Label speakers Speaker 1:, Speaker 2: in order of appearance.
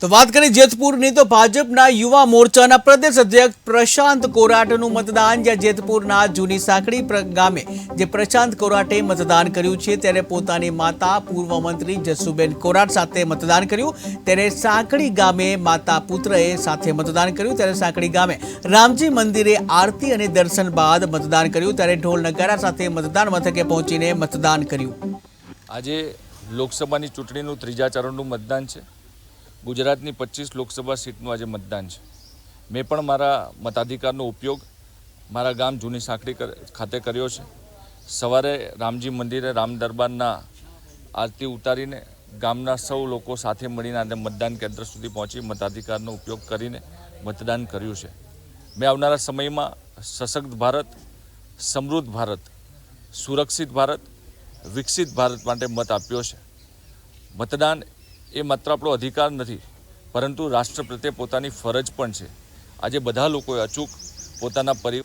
Speaker 1: તો વાત કરીએ જેતપુરની, તો ભાજપના યુવા મોરચાના પ્રદેશ અધ્યક્ષ પ્રશાંત કોરાટનું મતદાન, જ્યાં જેતપુરના જૂની સાંકડી ગામે જે પ્રશાંત કોરાટે મતદાન કર્યું છે, ત્યારે પોતાની માતા પૂર્વ મંત્રી જસુબેન કોરાટ સાથે મતદાન કર્યું. ત્યારે સાંકડી ગામે માતા પુત્રએ સાથે મતદાન કર્યું. ત્યારે સાંકડી ગામે રામજી મંદિરે આરતી અને દર્શન બાદ મતદાન કર્યું. ત્યારે ઢોલ નગારા સાથે મતદાન મથકે પહોંચીને મતદાન કર્યું.
Speaker 2: આજે લોકસભાની ચૂંટણીનું ત્રીજા ચરણનું મતદાન છે. ગુજરાતની પચીસ લોકસભા સીટનું આજે મતદાન છે. મેં પણ મારા મતાધિકારનો ઉપયોગ મારા ગામ જૂની સાંકડી ખાતે કર્યો છે. સવારે રામજી મંદિરે રામ દરબારના આરતી ઉતારીને ગામના સૌ લોકો સાથે મળીને આજે મતદાન કેન્દ્ર સુધી પહોંચી મતાધિકારનો ઉપયોગ કરીને મતદાન કર્યું છે. મેં આવનારા સમયમાં સશક્ત ભારત, સમૃદ્ધ ભારત, સુરક્ષિત ભારત, વિકસિત ભારત માટે મત આપ્યો છે. મતદાન એ માત્ર આપણો અધિકાર નથી, પરંતુ રાષ્ટ્ર પ્રત્યે પોતાની ફરજ પણ છે. આજે બધા લોકોએ અચૂક પોતાના પરિ